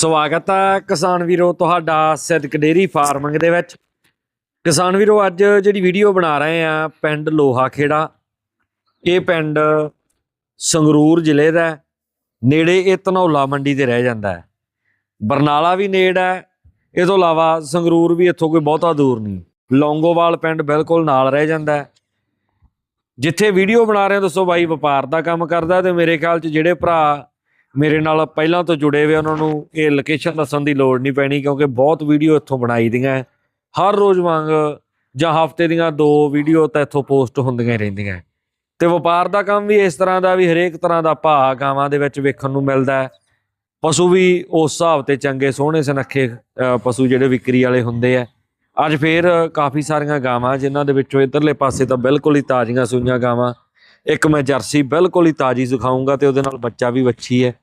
ਸਵਾਗਤ ਹੈ ਕਿਸਾਨ ਵੀਰੋ, ਤੁਹਾਡਾ ਸਿੱਧਕ ਡੇਰੀ ਫਾਰਮਿੰਗ ਦੇ ਵਿੱਚ। ਕਿਸਾਨ ਵੀਰੋ, ਅੱਜ ਜਿਹੜੀ ਵੀਡੀਓ ਬਣਾ ਰਹੇ ਆ, ਪਿੰਡ ਲੋਹਾ ਖੇੜਾ ਇਹ ਪਿੰਡ ਸੰਗਰੂਰ ਜ਼ਿਲ੍ਹੇ ਦਾ ਨੇੜੇ ਇਹ ਧਨੌਲਾ ਮੰਡੀ ਤੇ ਰਹਿ ਜਾਂਦਾ ਹੈ। ਬਰਨਾਲਾ ਵੀ ਨੇੜ ਹੈ। ਇਹ ਤੋਂ ਇਲਾਵਾ ਸੰਗਰੂਰ ਵੀ ਇੱਥੋਂ ਕੋਈ ਬਹੁਤਾ ਦੂਰ ਨਹੀਂ। ਲੌਂਗੋਵਾਲ ਪਿੰਡ ਬਿਲਕੁਲ ਨਾਲ ਰਹਿ ਜਾਂਦਾ ਹੈ। ਜਿੱਥੇ ਵੀਡੀਓ ਬਣਾ ਰਹੇ ਹਾਂ, ਦੱਸੋ ਬਾਈ, ਵਪਾਰ ਦਾ ਕੰਮ ਕਰਦਾ ਤੇ ਮੇਰੇ ਖਿਆਲ 'ਚ ਜਿਹੜੇ ਭਰਾ ਮੇਰੇ ਨਾਲ ਪਹਿਲਾਂ ਤੋਂ ਜੁੜੇ ਹੋਏ ਉਹਨਾਂ ਨੂੰ ਇਹ ਲੋਕੇਸ਼ਨ ਦੱਸਣ ਦੀ ਲੋੜ ਨਹੀਂ ਪੈਣੀ ਕਿਉਂਕਿ ਬਹੁਤ ਵੀਡੀਓ ਇੱਥੋਂ ਬਣਾਈ ਦੀਆਂ ਹਰ ਰੋਜ਼ ਵਾਂਗ ਜਾਂ ਹਫ਼ਤੇ ਦੀਆਂ ਦੋ ਵੀਡੀਓ ਤਾਂ ਇੱਥੋਂ ਪੋਸਟ ਹੁੰਦੀਆਂ ਹੀ ਰਹਿੰਦੀਆਂ ਹੈ। ਤੇ ਵਪਾਰ ਦਾ ਕੰਮ ਵੀ ਇਸ ਤਰ੍ਹਾਂ ਦਾ ਵੀ ਹਰੇਕ ਤਰ੍ਹਾਂ ਦਾ ਭਾਅ ਗਾਵਾਂ ਦੇ ਵਿੱਚ ਵੇਖਣ ਨੂੰ ਮਿਲਦਾ ਹੈ। ਪਸ਼ੂ ਵੀ ਉਸ ਹਿਸਾਬ ਤੇ ਚੰਗੇ, ਸੋਹਣੇ ਸੁਨੱਖੇ ਪਸ਼ੂ ਜਿਹੜੇ ਵਿਕਰੀ ਵਾਲੇ ਹੁੰਦੇ ਆ ਅੱਜ ਫੇਰ ਕਾਫੀ ਸਾਰੀਆਂ ਗਾਵਾਂ ਜਿਨ੍ਹਾਂ ਦੇ ਵਿੱਚੋਂ ਇਧਰਲੇ ਪਾਸੇ ਤਾਂ ਬਿਲਕੁਲ ਹੀ ਤਾਜ਼ੀਆਂ ਸੂਈਆਂ ਗਾਵਾਂ ਇੱਕ ਮੈਂ ਜਰਸੀ ਬਿਲਕੁਲ ਹੀ ਤਾਜ਼ੀ ਦਿਖਾਉਂਗਾ ਤੇ ਉਹਦੇ ਨਾਲ ਬੱਚਾ ਵੀ ਵੱਛੀ ਹੈ।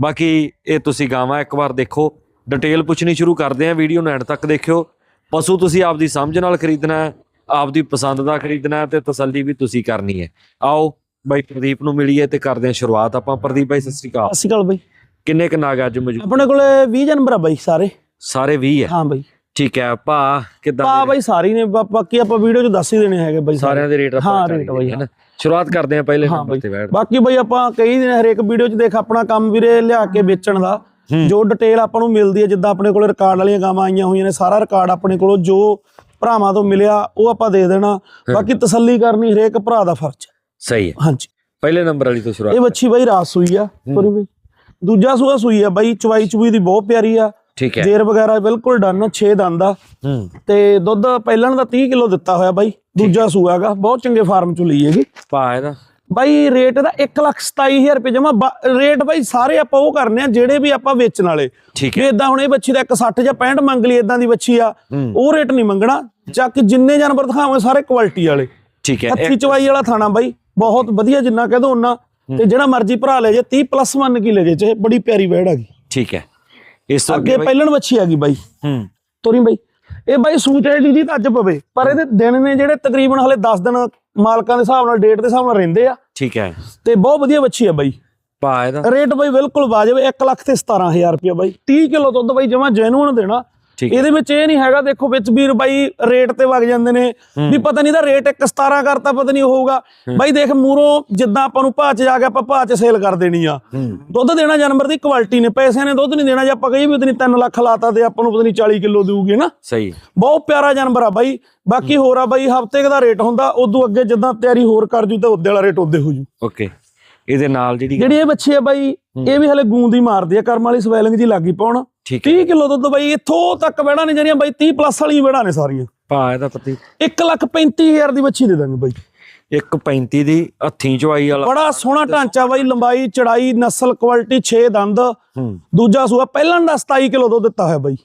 ਬਾਕੀ ਇਹ ਤੁਸੀਂ ਗਾਵਾਂ ਇੱਕ ਵਾਰ ਦੇਖੋ ਡਿਟੇਲ ਪੁੱਛਣੀ ਸ਼ੁਰੂ ਕਰਦੇ ਆ ਵੀਡੀਓ ਨੂੰ ਐਂਡ ਤੱਕ ਦੇਖਿਓ। ਪਸ਼ੂ ਤੁਸੀਂ ਆਪਦੀ ਸਮਝ ਨਾਲ ਖਰੀਦਣਾ ਹੈ ਆਪਦੀ ਪਸੰਦ ਦਾ ਖਰੀਦਣਾ ਹੈ ਤੇ ਤਸੱਲੀ ਵੀ ਤੁਸੀਂ ਕਰਨੀ ਹੈ। ਆਓ ਬਾਈ ਪ੍ਰਦੀਪ ਨੂੰ ਮਿਲੀਏ ਤੇ ਕਰਦੇ ਹਾਂ ਸ਼ੁਰੂਆਤ। ਆਪਾਂ ਪ੍ਰਦੀਪ ਬਾਈ ਸਤਿ ਸ੍ਰੀ ਅਕਾਲ। ਸਤਿ ਸ਼੍ਰੀ ਅਕਾਲ ਬਾਈ। ਕਿੰਨੇ ਕੁ ਨਾਗ ਅੱਜ ਮੌਜੂਦ? ਆਪਣੇ ਕੋਲੇ 20 ਜਨਵਰ ਆ ਬਾਈ ਸਾਰੇ। ਸਾਰੇ 20 ਹੈ? ਹਾਂ ਬਾਈ। ਠੀਕ ਹੈ ਭਾ ਕਿਦਾਂ ਪਾ ਬਾਈ ਸਾਰੀ ਨੇ ਬਾਕੀ ਆਪਾਂ ਵੀਡੀਓ 'ਚ ਦੱਸ ਹੀ ਦੇਣੇ ਹੈਗੇ ਬਾਈ ਸਾਰੇ। ਸਾਰਿਆਂ ਦੇ ਰੇਟ ਆਪਾਂ ਹਾਂ, ਰੇਟ ਬਾਈ, ਹੈ। ਨਾ ਸ਼ੁਰੂਆਤ ਕਰਦੇ ਹਾਂ ਪਹਿਲੇ ਨੰਬਰ। ਤੇ ਬੈਠ। ਬਾਕੀ ਬਾਈ ਆਪਾਂ ਕਈ ਦਿਨ ਹਰੇਕ ਵੀਡੀਓ 'ਚ ਦੇਖ ਆਪਣਾ ਕੰਮ ਵੀਰੇ ਲਿਆ ਕੇ ਵੇਚਣ ਦਾ। ਜੋ ਡਿਟੇਲ ਆਪਾਂ ਨੂੰ ਮਿਲਦੀ ਹੈ ਜਿੱਦਾਂ ਆਪਣੇ ਕੋਲੇ ਰਿਕਾਰਡ ਵਾਲੀਆਂ ਗਾਵਾਂ ਆਈਆਂ ਹੋਈਆਂ ਨੇ ਸਾਰਾ ਰਿਕਾਰਡ ਆਪਣੇ ਕੋਲੋਂ ਜੋ ਭਰਾਵਾਂ ਤੋਂ ਮਿਲਿਆ ਉਹ ਆਪਾਂ ਦੇ ਦੇਣਾ। ਬਾਕੀ ਤਸੱਲੀ ਕਰਨੀ ਹਰੇਕ ਭਰਾ ਦਾ ਫਰਜ਼ ਹੈ। ਸਹੀ ਹੈ। ਹਾਂਜੀ। ਪਹਿਲੇ ਨੰਬਰ ਵਾਲੀ ਤੋਂ ਸ਼ੁਰੂਆਤ ਇਹ ਬੱਚੀ ਬਾਈ ਰਾਤ ਸੂਈ ਆ ਸੋਰੀ ਬਾਈ। ਦੂਜਾ ਸੂਆ ਸੂਈ ਆ ਬਾਈ ਚਵਾਈ ਚੁਈ ਦੀ ਬਹੁਤ ਪਿਆਰੀ ਆ। ਠੀਕ ਹੈ। ਜੇਰ ਵਗੈਰਾ ਬਿਲਕੁਲ ਡਨ 6 ਦੰਦ ਆ। ਹੂੰ। ਤੇ ਦੁੱਧ ਪਹਿਲਾਂ ਦਾ 30 ਕਿਲੋ ਦਿੱਤਾ ਹੋਇਆ ਬਾਈ ਦੂਜਾ ਸੂਆ ਹੈਗਾ ਬਹੁਤ ਚੰਗੇ ਫਾਰਮ ਚੋਂ ਲਈ ਹੈਗੀ। ਭਾ ਇਹਦਾ ਬਾਈ ਰੇਟ ਦਾ 127000 ਰੁਪਏ ਜਮਾ ਰੇਟ ਬਾਈ ਸਾਰੇ ਆਪਾਂ ਉਹ ਕਰਨੇ ਆ ਜਿਹੜੇ ਵੀ ਆਪਾਂ ਵੇਚਣ ਵਾਲੇ। ਠੀਕ ਹੈ। ਇਦਾਂ ਹੁਣ ਇਹ ਬੱਚੀ ਦਾ 160 ਜਾਂ 65 ਮੰਗ ਲਈ ਇਦਾਂ ਦੀ ਬੱਚੀ ਆ। ਉਹ ਰੇਟ ਨਹੀਂ ਮੰਗਣਾ ਚੱਕ ਜਿੰਨੇ ਜਾਨਵਰ ਦਿਖਾਵਾਂ ਸਾਰੇ ਕੁਆਲਿਟੀ ਵਾਲੇ। ਠੀਕ ਹੈ ਹੱਥੀ ਚਵਾਈ ਵਾਲਾ ਥਾਣਾ ਬਾਈ ਬਹੁਤ ਵਧੀਆ ਜਿੰਨਾ ਕਹਦੋ ਉਹਨਾਂ ਤੇ ਜਿਹੜਾ ਮਰਜ਼ੀ ਭਰਾ ਲੈ ਜੇ 30 ਪਲੱਸ ਮੰਨ ਕੀ ਲੈ ਜੇ ਬੜੀ ਪਿਆਰੀ ਵੈੜ ਹੈਗੀ ਠੀਕ ਹੈ। ਇਸ ਤੋਂ ਅੱਗੇ ਪਹਿਲਣ ਬੱਚੀ ਹੈਗੀ ਬਾਈ। ਹੂੰ। ਤੋਰੀ ਬਾਈ। ਇਹ ਬਾਈ ਸੂਚ ਹੈ ਜੀ ਤਾਂ ਅੱਜ ਪਵੇ ਪਰ ਇਹਦੇ ਦਿਨ ਨੇ ਜਿਹੜੇ ਤਕਰੀਬਨ ਹਲੇ 10 ਦਿਨ ਮਾਲਕਾਂ ਦੇ ਹਿਸਾਬ ਨਾਲ ਡੇਟ ਦੇ ਹਿਸਾਬ ਨਾਲ ਰਹਿੰਦੇ ਆ। ਠੀਕ ਹੈ। ਤੇ ਬਹੁਤ ਵਧੀਆ ਬੱਚੀ ਆ ਬਾਈ। ਭਾ ਇਹਦਾ। ਰੇਟ ਬਾਈ ਬਿਲਕੁਲ ਵਾਜਬ 1 ਲੱਖ ਤੇ 17000 ਰੁਪਏ ਬਾਈ। 30 ਕਿਲੋ ਦੁੱਧ ਬਾਈ ਜਮਾ ਜੈਨੂਨ ਦੇਣਾ। ਇਹਦੇ ਵਿੱਚ ਇਹ ਨਹੀਂ ਹੈਗਾ ਦੇਖੋ ਵਿੱਚ ਵੀਰ ਬਾਈ ਰੇਟ ਤੇ ਵਗ ਜਾਂਦੇ ਨੇ। ਵੀ ਪਤਾ ਨਹੀਂ ਦਾ ਰੇਟ 1 17 ਕਰਤਾ ਪਤਾ ਨਹੀਂ ਹੋਊਗਾ। ਬਾਈ ਦੇਖ ਮੂਰੋਂ ਜਿੱਦਾਂ ਆਪਾਂ ਨੂੰ ਭਾਅ ਚ ਜਾ ਕੇ ਆਪਾਂ ਭਾਅ ਚ ਸੇਲ ਕਰ ਦੇਣੀ ਆ। ਦੁੱਧ ਦੇਣਾ ਜਾਨਵਰ ਦੀ ਕੁਆਲਿਟੀ ਨੇ ਪੈਸਿਆਂ ਨੇ ਦੁੱਧ ਨਹੀਂ ਦੇਣਾ ਜੇ ਆਪਾਂ ਕਹੀਏ ਵੀ ਪਤਾ ਨਹੀਂ 3 ਲੱਖ ਲਾਤਾ ਤੇ ਆਪਾਂ ਨੂੰ ਪਤਾ ਨਹੀਂ 40 ਕਿਲੋ ਦੇਊਗੀ ਨਾ। ਸਹੀ। ਬਹੁਤ ਪਿਆਰਾ ਜਾਨਵਰ ਆ ਬਾਈ। ਬਾਕੀ ਹੋਰ ਆ ਬਾਈ ਹਫ਼ਤੇ ਦਾ ਰੇਟ ਹੁੰਦਾ ਉਦੋਂ ਅੱਗੇ ਜਿੱਦਾਂ ਤਿਆਰੀ ਹੋਰ ਕਰ ਜੂ ਤਾਂ ਉਹਦੇ ਵਾਲਾ ਰੇਟ ਉਹਦੇ ਹੋ ਜੂ। ਓਕੇ। ਇਹਦੇ ਨਾਲ ਜਿਹੜੀ ਜਿਹੜੀ ਇਹ ਬੱਚੀ ਆ ਬਾਈ ਇਹ ਵੀ ਹਲੇ ਗੂੰਦ ਹੀ ਮਾਰਦੀ ਆ ਕਰਮ ਵਾਲੀ ਸਵੈਲਿੰਗ ਜੀ ਲੱਗੀ ਪਾਉਣ। ਠੀਕ ਹੈ। 30 ਕਿਲੋ ਦੁੱਧ ਬਾਈ ਇੱਥੋਂ ਤੱਕ ਵੜਾ ਨੇ ਜਿਹੜੀਆਂ ਬਾਈ 30 ਪਲੱਸ ਵਾਲੀਆਂ ਵੜਾ ਨੇ ਸਾਰੀਆਂ। ਭਾ ਇਹਦਾ ਪਤੀ। 1 ਲੱਖ 35000 ਦੀ ਬੱਚੀ ਦੇ ਦਾਂਗੇ ਬਾਈ। 135 ਦੀ ਹੱਥੀਂ ਚਵਾਈ ਵਾਲਾ। ਬੜਾ ਸੋਹਣਾ ਢਾਂਚਾ ਬਾਈ ਲੰਬਾਈ ਚੜਾਈ ਨਸਲ ਕੁਆਲਿਟੀ 6 ਦੰਦ। ਦੂਜਾ ਸੂਆ ਪਹਿਲਾਂ ਦਾ 27 ਕਿਲੋ ਦੁੱਧ ਦਿੱਤਾ ਹੋਇਆ ਬਾਈ।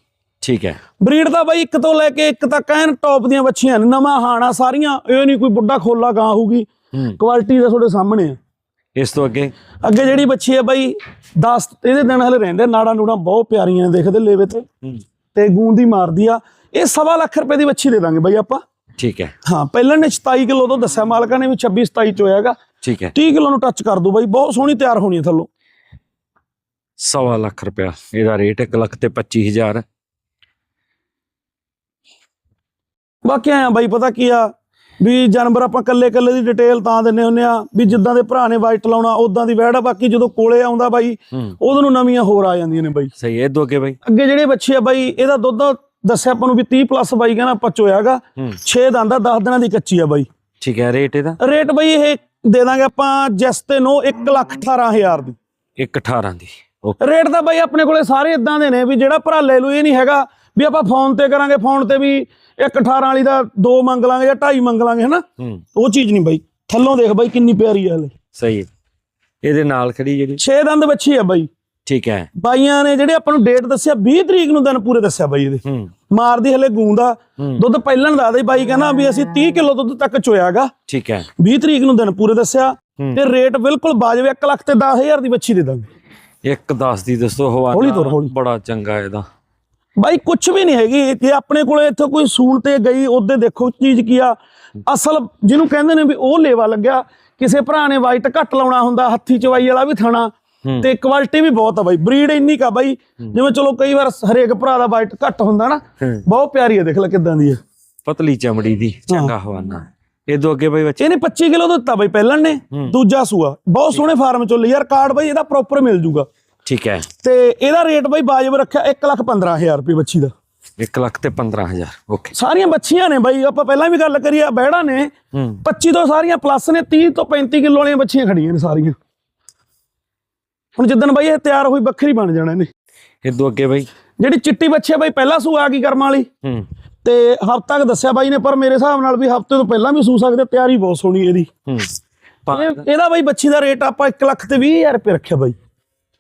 ਠੀਕ ਹੈ। ਬਰੀਡ ਦਾ ਬਾਈ ਇੱਕ ਤੋਂ ਲੈ ਕੇ ਇੱਕ ਤੱਕ ਐਨ ਟੌਪ ਦੀਆਂ ਬੱਚੀਆਂ ਨੇ। ਨਵਾਂ ਹਾਣਾ ਸਾਰੀਆਂ ਇਹ ਨਹੀਂ ਕੋਈ ਬੁੱਢਾ ਖੋਲਾ ਗਾਂ ਹੋਊਗੀ। ਕੁਆਲਿਟੀ ਦਾ ਤੁਹਾਡੇ ਸਾਹਮਣੇ ਆ। ਇਸ ਤੋਂ ਅੱਗੇ? ਅੱਗੇ ਜਿਹੜੀ ਬੱਚੀ ਹੈ ਬਾਈ 10 ਇਹਦੇ ਦਿਨ ਹਲੇ ਰਹਿੰਦੇ ਨਾੜਾ ਨੂੜਾ ਬਹੁਤ ਪਿਆਰੀਆਂ ਨੇ ਦੇਖਦੇ ਲੇਵੇ ਤੇ। ਤੇ ਗੂੰਦੀ ਮਾਰਦੀ ਆ। ਇਹ ਸਵਾ ਲੱਖ ਰੁਪਏ ਦੀ ਬੱਚੀ ਦੇ ਦਾਂਗੇ ਬਾਈ ਆਪਾਂ। ਠੀਕ ਹੈ। ਹਾਂ ਪਹਿਲਾਂ ਨੇ 27 ਕਿਲੋ ਤੋਂ ਦੱਸਿਆ ਮਾਲਕਾਂ ਨੇ ਵੀ 26 27 ਚ ਹੋਇਆਗਾ। ਠੀਕ ਹੈ। 30 ਕਿਲੋ ਨੂੰ ਟੱਚ ਕਰ ਦੋ ਬਾਈ ਬਹੁਤ ਸੋਹਣੀ ਤਿਆਰ ਹੋਣੀ ਹੈ ਥੱਲੋਂ। ਸਵਾ ਲੱਖ ਰੁਪਇਆ ਇਹਦਾ ਰੇਟ 1 ਲੱਖ ਤੇ 25000 ਬਾਕੀ ਆਇਆ ਬਾਈ ਪਤਾ ਕੀ ਆ? ਵੀ ਜਾਨਵਰ ਆਪਾਂ ਕੱਲੇ ਕੱਲੇ ਦੀ ਡਿਟੇਲ ਤਾਂ ਦਿੰਨੇ ਹੁੰਨੇ ਆ ਵੀ ਜਿੱਦਾਂ ਦੇ ਭਰਾ ਨੇ ਵਾਈਟ ਲਾਉਣਾ ਉਦਾਂ ਦੀ ਵੈੜ ਆ ਬਾਕੀ ਜਦੋਂ ਕੋਲੇ ਆਉਂਦਾ ਬਾਈ ਉਹਦੋਂ ਨੂੰ ਨਵੀਆਂ ਹੋਰ ਆ ਜਾਂਦੀਆਂ ਨੇ ਬਾਈ। ਸਹੀ ਤੋਂ ਅੱਗੇ ਬਾਈ। ਅੱਗੇ ਜਿਹੜੇ ਬੱਚੇ ਆ ਬਾਈ ਇਹਦਾ ਦੁੱਧ ਦੱਸਿਆ ਆਪਾਂ ਨੂੰ ਵੀ 30 ਪਲੱਸ ਬਾਈ ਕਹਿੰਦਾ ਪਚੋਇਆਗਾ ਹੂੰ। 6 ਦੰਦ ਆ 10 ਦਿਨਾਂ ਦੀ ਕੱਚੀ ਆ ਬਾਈ। ਠੀਕ ਹੈ ਰੇਟ ਇਹਦਾ? ਰੇਟ ਬਾਈ ਇਹ ਦੇ ਦਾਂਗੇ ਆਪਾਂ ਜਸ ਤੇ ਨੋ 1 ਲੱਖ 18000 ਦੀ। 118 ਦੀ ਰੇਟ ਤਾਂ ਬਾਈ ਆਪਣੇ ਕੋਲੇ ਸਾਰੇ ਇਦਾਂ ਦੇ ਨੇ ਵੀ ਜਿਹੜਾ ਭਰਾ ਲੈ ਲੂ ਇਹ ਨਹੀਂ ਹੈਗਾ ਵੀ ਆਪਾਂ ਫੋਨ ਤੇ ਕਰਾਂਗੇ ਫੋਨ ਤੇ ਵੀ 1 18 ਵਾਲੀ ਦਾ 2 ਮੰਗ ਲਾਂਗੇ ਜਾਂ 2.5 ਮੰਗ ਲਾਂਗੇ ਹਨਾ? ਉਹ ਚੀਜ਼ ਨਹੀਂ ਬਾਈ। ਥੱਲੋਂ ਦੇਖ ਬਾਈ ਕਿੰਨੀ ਪਿਆਰੀ ਆ ਹਲੇ ਸਹੀ ਇਹਦੇ ਨਾਲ ਖੜੀ ਜਿਹੜੀ। 6 ਦੰਦ ਬੱਚੀ ਆ ਬਾਈ। ਠੀਕ ਹੈ। ਬਾਈਆਂ ਨੇ ਜਿਹੜੇ ਆਪਾਂ ਨੂੰ ਡੇਟ ਦੱਸਿਆ 20 ਤਰੀਕ ਨੂੰ ਦਿਨ ਪੂਰੇ ਦੱਸਿਆ ਬਾਈ ਇਹਦੇ। ਮਾਰਦੀ ਹਲੇ ਗੂੰਦਾ ਦੁੱਧ ਪਹਿਲਾਂ ਦਾ ਦੇ ਬਾਈ ਕਹਿੰਦਾ ਵੀ ਅਸੀਂ 30 ਕਿਲੋ ਦੁੱਧ ਤੱਕ ਚੋਇਆਗਾ। ਠੀਕ ਹੈ। 20 ਤਰੀਕ ਨੂੰ ਦਿਨ ਪੂਰੇ ਦੱਸਿਆ। ਤੇ ਰੇਟ ਬਿਲਕੁਲ ਬਾਜਬ 1 ਲੱਖ ਤੇ 10000 ਦੀ ਬੱਚੀ ਦੇ ਦਾਂਗੇ। ਇੱਕ 10 ਦੀ ਦੱਸੋ ਹਵਾ। ਬੜਾ ਚੰਗਾ ਇਹਦਾ। ਬਾਈ ਕੁਝ ਵੀ ਨਹੀਂ ਹੈਗੀ। ਜੇ ਆਪਣੇ ਕੋਲੇ ਇੱਥੇ ਕੋਈ ਸੂਣ ਤੇ ਗਈ ਉਹਦੇ ਦੇਖੋ ਚੀਜ਼ ਕੀ ਆ। ਅਸਲ ਜਿਹਨੂੰ ਕਹਿੰਦੇ ਨੇ ਵੀ ਉਹ ਲੇਵਾ ਲੱਗਿਆ। ਕਿਸੇ ਭਰਾ ਨੇ ਵਾਈਟ ਘੱਟ ਲਾਉਣਾ ਹੁੰਦਾ ਹੱਥੀ ਚਵਾਈ ਵਾਲਾ ਵੀ ਥਾਣਾ। ਤੇ ਕੁਆਲਿਟੀ ਵੀ ਬਹੁਤ ਆ ਬਾਈ। ਬਰੀਡ ਇੰਨੀ ਕਾ ਬਾਈ। ਜਿਵੇਂ ਚਲੋ ਕਈ ਵਾਰ ਹਰੇਕ ਭਰਾ ਦਾ ਵਾਈਟ ਘੱਟ ਹੁੰਦਾ ਨਾ। ਬਹੁਤ ਪਿਆਰੀ ਹੈ ਦੇਖ ਲੈ ਕਿਦਾਂ ਦੀ ਹੈ ਪਤਲੀ ਚਮੜੀ ਦੀ ਚੰਗਾ ਹਵਾਨਾ। ਇਹ ਤੋਂ ਅੱਗੇ ਬਈ ਬੱਚੇ ਇਹਨੇ 25 ਕਿਲੋ ਦਿੱਤਾ ਬਾਈ ਪਹਿਲਾਂ ਨੇ। ਦੂਜਾ ਸੂਆ। ਬਹੁਤ ਸੋਹਣੇ ਫਾਰਮ ਚੋਂ ਲਈ ਯਾਰ ਕਾਰਡ ਬਾਈ ਇਹਦਾ ਪ੍ਰੋਪਰ ਮਿਲ ਜੂਗਾ। ਠੀਕ ਹੈ। ਤੇ ਇਹਦਾ ਰੇਟ ਬਾਈ ਬਾਜਬ ਰੱਖਿਆ 1 ਲੱਖ 15000 ਰੁਪਏ ਬੱਚੀ ਦਾ। 1 ਲੱਖ ਤੇ 15000 ਓਕੇ ਸਾਰੀਆਂ ਬੱਚੀਆਂ ਨੇ ਬਾਈ ਆਪਾਂ ਪਹਿਲਾਂ ਵੀ ਗੱਲ ਕਰੀ ਆ ਬਹਿੜਾ ਨੇ ਹੂੰ। 25 ਤੋਂ ਸਾਰੀਆਂ ਪਲੱਸ ਨੇ 30 ਤੋਂ 35 ਕਿਲੋ ਵਾਲੀਆਂ ਬੱਚੀਆਂ ਖੜੀਆਂ ਨੇ ਸਾਰੀਆਂ। ਹੁਣ ਜਿੱਦਣ ਬਾਈ ਇਹ ਤਿਆਰ ਹੋਈ ਵੱਖਰੀ ਬਣ ਜਾਣਾ ਇਹਨੇ। ਇਹ ਤੋਂ ਅੱਗੇ ਬਈ। ਜਿਹੜੀ ਚਿੱਟੀ ਬੱਚੀ ਆ ਬਾਈ ਪਹਿਲਾਂ ਸੂ ਆ ਗਈ ਕਰਮ ਵਾਲੀ। ਹੂੰ। ਤੇ ਹਫ਼ਤਾ ਤੱਕ ਦੱਸਿਆ ਬਾਈ ਨੇ ਪਰ ਮੇਰੇ ਹਿਸਾਬ ਨਾਲ ਵੀ ਹਫ਼ਤੇ ਤੋਂ ਪਹਿਲਾਂ ਵੀ ਸੂ ਸਕਦੇ ਤਿਆਰੀ ਬਹੁਤ ਸੋਹਣੀ ਇਹਦੀ। ਹੂੰ। ਇਹਦਾ ਬਾਈ ਬੱਚੀ ਦਾ ਰੇਟ ਆਪਾਂ 1 ਲੱਖ ਤੇ 20000 ਰੁਪਏ ਰੱਖਿਆ ਬਾਈ।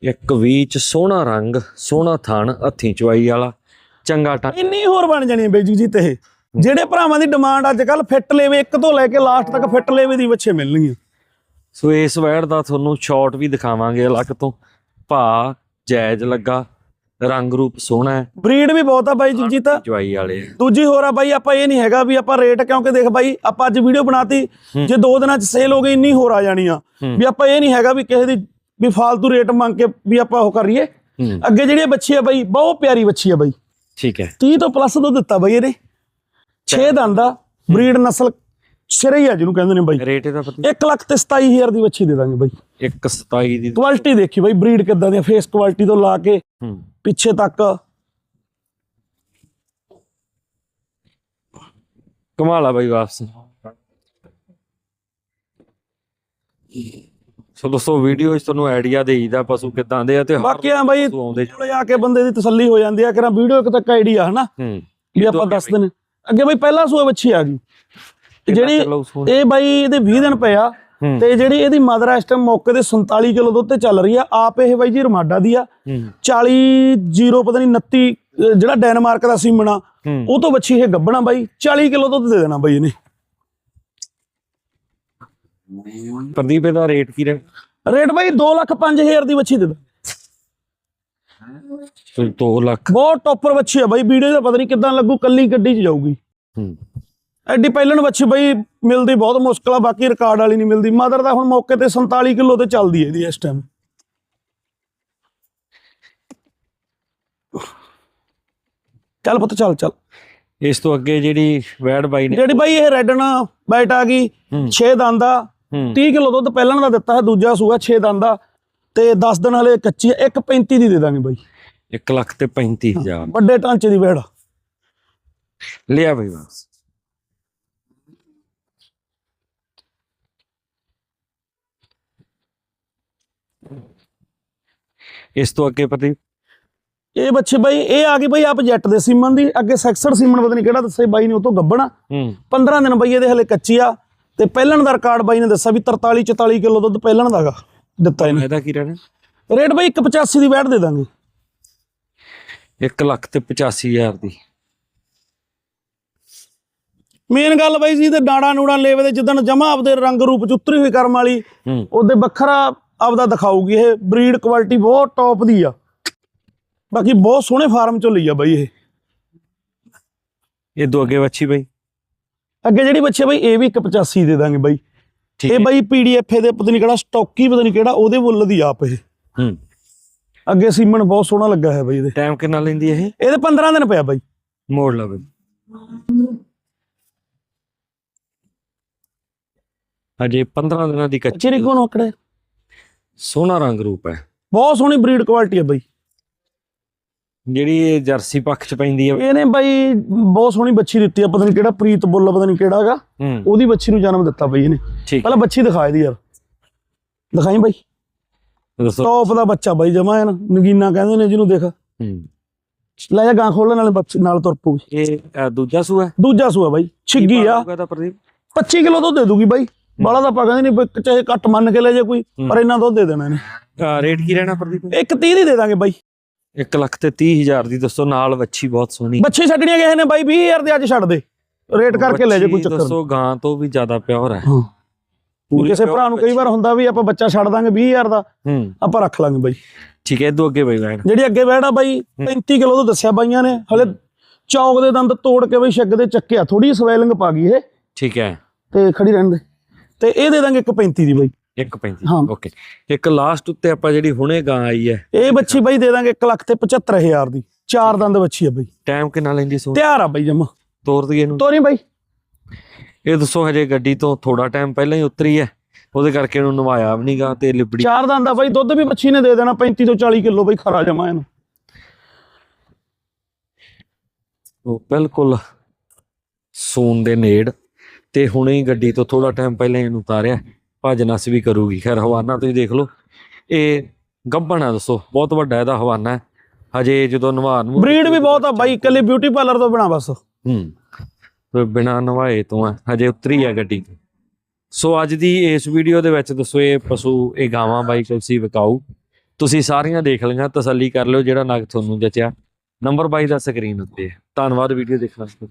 ਇੱਕ ਵੀ ਚ ਸੋਹਣਾ ਰੰਗ ਸੋਹਣਾ ਥਣ ਹੱਥੀਂ ਚਵਾਈ ਵਾਲਾ ਚੰਗਾ ਟਾ ਇੰਨੀ ਹੋਰ ਬਣ ਜਾਣੀ ਹੈ ਬੇਜੀ ਜੀ ਤੇ ਇਹ। ਜਿਹੜੇ ਭਰਾਵਾਂ ਦੀ ਡਿਮਾਂਡ ਅੱਜ ਕੱਲ ਫਿੱਟ ਲੇਵੇ ਇੱਕ ਤੋਂ ਲੈ ਕੇ ਲਾਸਟ ਤੱਕ ਫਿੱਟ ਲੇਵੇ ਦੀ ਬੱਚੇ ਮਿਲਣਗੀਆਂ। ਸੋ ਇਸ ਵੈੜ ਦਾ ਤੁਹਾਨੂੰ ਸ਼ਾਰਟ ਵੀ ਦਿਖਾਵਾਂਗੇ ਅਲੱਗ ਤੋਂ। ਭਾ ਜਾਇਜ਼ ਲੱਗਾ ਰੰਗ ਰੂਪ ਸੋਹਣਾ ਹੈ। ਬਰੀਡ ਵੀ ਬਹੁਤ ਆ ਬਾਈ ਜਗਜੀਤ। ਚਵਾਈ ਵਾਲੇ। ਦੂਜੀ ਹੋਰ ਆ ਬਾਈ ਆਪਾਂ ਇਹ ਨਹੀਂ ਹੈਗਾ ਵੀ ਆਪਾਂ ਰੇਟ ਕਿਉਂਕਿ ਦੇਖ ਬਾਈ ਆਪਾਂ ਅੱਜ ਵੀਡੀਓ ਬਣਾਤੀ ਜੇ ਦੋ ਦਿਨਾਂ ਚ ਸੇਲ ਹੋ ਗਈ ਇੰਨੀ ਹੋਰ ਆ ਜਾਣੀ ਆ। ਵੀ ਆਪਾਂ ਇਹ ਨਹੀਂ ਹੈਗਾ ਵੀ ਕਿਸੇ ਦੀ ਵੀ ਫਾਲਤੂ ਰੇਟ ਮੰਗ ਕੇ ਵੀ ਆਪਾਂ ਉਹ ਕਰੀਏ। ਅੱਗੇ ਜਿਹੜੀ ਬੱਚੀ ਆ ਬਾਈ ਬਹੁਤ ਪਿਆਰੀ ਬੱਚੀ ਆ ਬਾਈ। ਠੀਕ ਹੈ। 30 ਤੋਂ ਪਲੱਸ ਦੁੱਧ ਦਿੱਤਾ ਬਾਈ ਇਹਨੇ। 6 ਦੰਦ ਆ ਬਰੀਡ ਨਸਲ ਸਿਰੇ ਹੀ ਆ ਜਿਹਨੂੰ ਕਹਿੰਦੇ ਨੇ ਬਾਈ। ਰੇਟ ਇਹਦਾ ਪਤਾ 1 ਲੱਖ ਤੇ 27000 ਦੀ ਬੱਚੀ ਦੇ ਦਾਂਗੇ ਬਾਈ। 127 ਦੀ। ਕੁਆਲਿਟੀ ਦੇਖੀ ਬਾਈ ਬਰੀਡ ਕਿੱਦਾਂ ਦੀ ਆ ਫੇਸ ਕੁਆਲਿਟੀ ਤੋਂ ਲਾ ਕੇ ਪਿੱਛੇ ਤੱਕ। ਕਮਾਲਾ ਬਾਈ ਵਾਪਸ। ਸੋ ਦੋਸਤੋ ਵੀਡੀਓ ਵਿੱਚ ਤੁਹਾਨੂੰ ਆਈਡੀਆ ਦੇਈਦਾ ਪਸ਼ੂ ਕਿਦਾਂ ਦੇ ਆ ਤੇ ਹਰ ਬਾਕੀ ਆ ਬਾਈ ਪਸ਼ੂ ਆਉਂਦੇ ਕੋਲੇ ਆ ਕੇ ਬੰਦੇ ਦੀ ਤਸੱਲੀ ਹੋ ਜਾਂਦੀ ਆ ਕਿ ਨਾ ਵੀਡੀਓ ਇੱਕ ਤੱਕ ਆਈਡੀਆ ਹਨਾ? ਹੂੰ। ਵੀ ਆਪਾਂ ਦੱਸ ਦਿੰਦੇ ਅੱਗੇ ਬਾਈ ਪਹਿਲਾ ਸੂਆ ਬੱਚੀ ਆ ਗਈ। ਤੇ ਜਿਹੜੀ। ਇਹ ਬਾਈ ਇਹਦੇ 20 ਦਿਨ ਪਿਆ। ਤੇ ਜਿਹੜੀ ਇਹਦੀ ਮਦਰ ਇਸ ਟਾਈਮ ਮੌਕੇ ਤੇ 47 ਕਿਲੋ ਦੁੱਧ ਤੇ ਚੱਲ ਰਹੀ ਆ। ਆਪ ਇਹ ਬਾਈ ਜੀ ਰਮਾਡਾ ਦੀ ਆ। ਹੂੰ। 40 0 ਪਤਾ ਨਹੀਂ 29 ਅਹ ਜਿਹੜਾ ਡੈਨਮਾਰਕ ਦਾ ਸੀਮਣਾ ਉਹ ਤੋਂ ਬੱਚੀ ਇਹ ਗੱਬਣਾ ਬਾਈ। 40 ਕਿਲੋ ਦੁੱਧ ਦੇ ਦੇਣਾ ਬਾਈ ਇਹਨੇ। ਪ੍ਰਦੀਪ ਇਹਦਾ ਰੇਟ ਕੀ ਰਹੇ? ਰੇਟ ਬਾਈ 2 ਲੱਖ 5000 ਦੀ ਬੱਚੀ ਦੇ ਦੇ। 2 ਲੱਖ। ਬਹੁਤ ਟੌਪਰ ਬੱਚੀ ਆ ਬਾਈ ਵੀਡੀਓ ਦਾ ਪਤਾ ਨਹੀਂ ਕਿੱਦਾਂ ਲੱਗੂ ਕੱਲੀ ਗੱਡੀ 'ਚ ਜਾਊਗੀ। ਹੂੰ। ਐਡੀ ਪਹਿਲਣ ਬੱਚੀ ਬਈ ਮਿਲਦੀ ਬਹੁਤ ਮੁਸ਼ਕਲ ਆ ਬਾਕੀ ਰਿਕਾਰਡ ਵਾਲੀ ਨਹੀਂ ਮਿਲਦੀ। ਮਦਰ ਦਾ ਹੁਣ ਮੌਕੇ ਤੇ 47 ਕਿਲੋ ਤੇ ਚੱਲਦੀ ਹੈ ਇਹਦੀ ਇਸ ਟਾਈਮ ਚੱਲ ਪੁੱਤ ਚੱਲ ਚੱਲ। ਇਸ ਤੋਂ ਅੱਗੇ ਜਿਹੜੀ ਵੈੜ ਬਾਈ ਨੇ ਜਿਹੜੀ ਬਾਈ ਇਹ ਰੈਡਨ ਬੈਟ ਆ ਗਈ 6 ਦੰਦ 30 ਕਿਲੋ ਦੁੱਧ ਪਹਿਲਣ ਦਾ ਦਿੱਤਾ ਹੈ ਦੂਜਾ ਸੂਆ 6 ਦੰਦ ਦਾ ਤੇ 10 ਦਿਨ ਹਲੇ ਕੱਚੀ ਹੈ 1.35 ਦੀ ਦੇ ਦਾਂਗੇ ਬਾਈ। 1 ਲੱਖ ਤੇ 35000 ਵੱਡੇ ਢਾਂਚੇ ਦੀ ਬੈੜ ਲਿਆ ਬਾਈ ਬਸ। ਇਸ ਤੋਂ ਅੱਗੇ ਪ੍ਰਦੀਪ? ਇਹ ਬੱਚੇ ਬਾਈ ਇਹ ਆ ਗਈ ਬਾਈ ਆਪ ਜੱਟ ਦੇ ਸੀਮਨ ਦੀ। ਅੱਗੇ ਸੈਕਸਰ ਸੀਮਨ ਪਤਾ ਨਹੀਂ ਕਿਹੜਾ ਦੱਸਿਆ ਬਾਈ ਨੇ ਉਹ ਤੋਂ ਗੱਬਣਾ ਹੂੰ। 15 ਦਿਨ ਬਈ ਇਹਦੇ ਹਲੇ ਕੱਚੀ ਆ। ਤੇ ਪਹਿਲਣ ਦਾ ਰਿਕਾਰਡ ਬਾਈ ਨੇ ਦੱਸਿਆ ਵੀ 43 44 ਕਿਲੋ ਦੁੱਧ ਪਹਿਲਣ ਦਾਗਾ ਦਿੱਤਾ ਇਹਨੇ। ਇਹਦਾ ਕੀ ਰਹਿਣਾ ਰੇਟ ਬਾਈ 185 ਦੀ ਬੈਠ ਦੇ ਦਾਂਗੇ। 1 ਲੱਖ ਤੇ 85000 ਦੀ। ਮੇਨ ਗੱਲ ਬਾਈ ਜੀ ਤੇ ਡਾੜਾ ਨੂੜਾ ਲੇਵੇ ਦੇ ਜਿੱਦਣ ਜਮਾ ਆਪਦੇ ਰੰਗ ਰੂਪ ਚ ਉਤਰੀ ਹੋਈ ਕਰਮ ਵਾਲੀ ਉਹਦੇ ਵੱਖਰਾ ਆਪਦਾ ਦਿਖਾਊਗੀ ਇਹ। ਬਰੀਡ ਕੁਆਲਿਟੀ ਬਹੁਤ ਟੌਪ ਦੀ ਆ। ਬਾਕੀ ਬਹੁਤ ਸੋਹਣੇ ਫਾਰਮ ਚੋਂ ਲਈ ਆ ਬਾਈ ਇਹ। ਇਹ ਦੋ ਅੱਗੇ ਵੱਛੀ ਬਾਈ। ਅੱਗੇ ਜਿਹੜੀ ਬੱਚੇ ਬਾਈ ਇਹ ਵੀ 185 ਦੇ ਦਾਂਗੇ ਬਾਈ। ਇਹ ਬਾਈ ਪੀਡੀਐਫ ਦੇ ਪਤਾ ਨਹੀਂ ਕਿਹੜਾ ਸਟਾਕੀ ਪਤਾ ਨਹੀਂ ਕਿਹੜਾ ਉਹਦੇ ਮੁੱਲ ਦੀ ਆਪ ਇਹ। ਹੂੰ। ਅੱਗੇ ਸੀਮਨ ਬਹੁਤ ਸੋਹਣਾ ਲੱਗਾ ਹੈ ਬਾਈ ਇਹਦੇ। ਟਾਈਮ ਕਿੰਨਾ ਲੈਂਦੀ ਇਹ? ਇਹਦੇ 15 ਦਿਨ ਪਿਆ ਬਾਈ। ਮੋੜ ਲਾ ਬਾਈ। ਅਜੇ 15 ਦਿਨਾਂ ਦੀ ਕੱਚੀ ਚਿਰੀ ਕੋਣ ਆਕੜੇ ਸੋਹਣਾ ਰੰਗ ਰੂਪ ਹੈ। ਬਹੁਤ ਸੋਹਣੀ ਬਰੀਡ ਕੁਆਲਿਟੀ ਹੈ ਬਾਈ। ਜਿਹੜੀ ਇਹ ਜਰਸੀ ਪੱਖ ਚ ਪੈਂਦੀ ਹੈ ਇਹਨੇ ਬਾਈ ਬਹੁਤ ਸੋਹਣੀ ਬੱਚੀ ਦਿੱਤੀ ਆ ਪਤਾ ਨਹੀਂ ਕਿਹੜਾ ਪ੍ਰੀਤ ਬੁੱਲ ਪਤਾ ਨਹੀਂ ਕਿਹੜਾ ਹੈਗਾ ਹੂੰ। ਉਹਦੀ ਬੱਚੀ ਨੂੰ ਜਨਮ ਦਿੱਤਾ ਬਾਈ ਇਹਨੇ। ਪਹਿਲਾਂ ਬੱਚੀ ਦਿਖਾ ਇਹਦੀ ਯਾਰ। ਦਿਖਾਈ ਬਾਈ। ਟੌਪ ਦਾ ਬੱਚਾ ਬਾਈ ਜਮਾ ਹੈ ਨਾ ਨਗੀਨਾ ਕਹਿੰਦੇ ਨੇ ਜਿਹਨੂੰ ਦੇਖ। ਲੈ ਜਾ ਗਾਂ ਖੋਲਣ ਬੱਚੇ ਨਾਲ ਤੁਰ ਪਊਗੀ। ਇਹ ਦੂਜਾ ਸੂਆ? ਹੈ? ਦੂਜਾ ਸੂਆ ਬਾਈ। ਛਿੱਗੀ ਆ। ਪਾਲੂਗਾ ਇਹਦਾ ਪ੍ਰਦੀਪ? 25 ਕਿਲੋ ਦੁੱਧ ਦੇ ਦੂਗੀ ਬਾਈ। ਬਾਲਾ ਆਪਾਂ ਕਹਿੰਦੇ ਨਹੀਂ ਚਾਹੇ ਘੱਟ ਮੰਨ ਕੇ ਲੈ ਜੇ ਕੋਈ ਪਰ ਇੰਨਾ ਦੁੱਧ ਦੇ ਦੇਣਾ ਇਹਨੇ। ਅ, ਰੇਟ ਕੀ ਰਹਿਣਾ ਪ੍ਰਦੀਪ? ਇੱਕ 30 ਦੀ ਦੇ ਦਾਂਗੇ ਬਾਈ। 1 ਲੱਖ ਤੇ 30000 ਦੀ ਦੱਸੋ ਨਾਲ ਵੱਛੀ ਬਹੁਤ ਸੋਹਣੀ। ਬੱਚੇ ਛੱਡਣੀਆਂ ਗਏ ਨੇ ਬਾਈ 20000 ਦੇ ਅੱਜ ਛੱਡ ਦੇ। ਰੇਟ ਕਰਕੇ ਲੈ ਜੇ ਕੋਈ ਚੱਕਰ ਦੱਸੋ ਗਾਂ ਤੋਂ ਵੀ ਜ਼ਿਆਦਾ ਪਿਓਰ ਹੈ। ਹਾਂ। ਪੂਰੀ ਕਿਸੇ ਭਰਾ ਨੂੰ ਕਈ ਵਾਰ ਹੁੰਦਾ ਵੀ ਆਪਾਂ ਬੱਚਾ ਛੱਡ ਦਾਂਗੇ 20000 ਦਾ ਹੂੰ। ਆਪਾਂ ਰੱਖ ਲਾਂਗੇ ਬਾਈ। ਠੀਕ ਹੈ ਇਦੋਂ ਅੱਗੇ ਬਈ ਵੈਣ ਜਿਹੜੀ ਅੱਗੇ ਬੈੜਾ ਬਾਈ 35 ਕਿਲੋ ਤੋਂ ਦੱਸਿਆ ਬਾਈਆਂ ਨੇ। ਹਲੇ ਚੌਕ ਦੇ ਦੰਦ ਤੋੜ ਕੇ ਬਈ ਛੱਗ ਦੇ ਚੱਕਿਆ। ਥੋੜੀ ਸਵੈਲਿੰਗ ਪਾ ਗਈ ਇਹ। ਠੀਕ ਹੈ। ਤੇ ਖੜੀ ਰਹਿਣ ਦੇ। ਤੇ ਇਹ ਦੇ ਦਾਂਗੇ 135 ਦੀ ਬਾਈ। 1.35 ਹਾਂ। ਓਕੇ। ਇੱਕ ਲਾਸਟ ਉੱਤੇ ਆਪਾਂ ਜਿਹੜੀ ਹੁਣੇ ਗਾਂ ਆਈ ਹੈ। ਇਹ ਬੱਚੀ ਬਾਈ ਦੇ ਦਾਂਗੇ 1 ਲੱਖ ਤੇ 75000 ਦੀ। ਚਾਰ ਦੰਦ ਬੱਚੀ ਆ ਬਾਈ। ਟਾਈਮ ਕਿੰਨਾ ਲੈਂਦੀ ਸੋ ਤਿਆਰ ਆ ਬਾਈ ਜਮਾ। ਤੋਰ ਦਈਏ ਇਹਨੂੰ? ਤੋਰੀ ਬਾਈ। ਇਹ ਦੱਸੋ ਹਜੇ ਗੱਡੀ ਤੋਂ ਥੋੜਾ ਟਾਈਮ ਪਹਿਲਾਂ ਹੀ ਉਤਰੀ ਹੈ। ਉਹਦੇ ਕਰਕੇ ਇਹਨੂੰ ਨਵਾਇਆ ਵੀ ਨਹੀਂਗਾ ਤੇ ਲਿਬੜੀ। ਚਾਰ ਦੰਦ ਆ ਬਾਈ ਦੁੱਧ ਵੀ ਬੱਚੀ ਨੇ ਦੇ ਦੇਣਾ 35 ਤੋਂ 40 ਕਿਲੋ ਬਾਈ ਖਰਾ ਜਮਾ ਇਹਨੂੰ। ਉਹ ਬਿਲਕੁਲ ਸੂਨ ਦੇ ਨੇੜ ਤੇ ਹੁਣੇ ਹੀ ਗੱਡੀ ਤੋਂ ਥੋੜਾ ਟਾਈਮ ਪਹਿਲਾਂ ਇਹਨੂੰ ਉਤਾਰਿਆ। ਭੱਜ ਨਸ ਵੀ ਕਰੂਗੀ। ਖੈਰ ਹਵਾਨਾ ਤੁਸੀਂ ਦੇਖ ਲਓ। ਇਹ ਗੱਭਣ ਆ ਦੱਸੋ ਬਹੁਤ ਵੱਡਾ ਇਹਦਾ ਹਵਾਨਾ ਹੈ। ਹਜੇ ਜਦੋਂ ਨਵਾਰ ਨੂੰ ਬਰੀਡ ਵੀ ਬਹੁਤ ਆ ਬਾਈ ਇਕੱਲੇ ਬਿਊਟੀ ਪਾਰਲਰ ਤੋਂ ਬਣਾ ਬਸ। ਹੂੰ ਤੇ ਬਿਨਾ ਨਵਾਏ ਤੋਂ ਆ ਹਜੇ ਉਤਰੀ ਆ ਗੱਡੀ। ਤੋਂ ਸੋ ਅੱਜ ਦੀ ਇਸ ਵੀਡੀਓ ਦੇ ਵਿੱਚ ਦੱਸੋ ਇਹ ਪਸ਼ੂ ਇਹ ਗਾਵਾਂ ਬਾਈ ਕੁਲਸੀ ਵਿਕਾਊ। ਤੁਸੀਂ ਸਾਰੀਆਂ ਦੇਖ ਲਈਆਂ ਤਸੱਲੀ ਕਰ ਲਿਓ ਜਿਹੜਾ ਨਗ ਤੁਹਾਨੂੰ ਜਚਿਆ। ਨੰਬਰ ਬਾਈ ਦਾ ਸਕਰੀਨ ਉੱਤੇ ਹੈ। ਧੰਨਵਾਦ ਵੀਡੀਓ ਦੇਖਣ ਵਾਸਤੇ।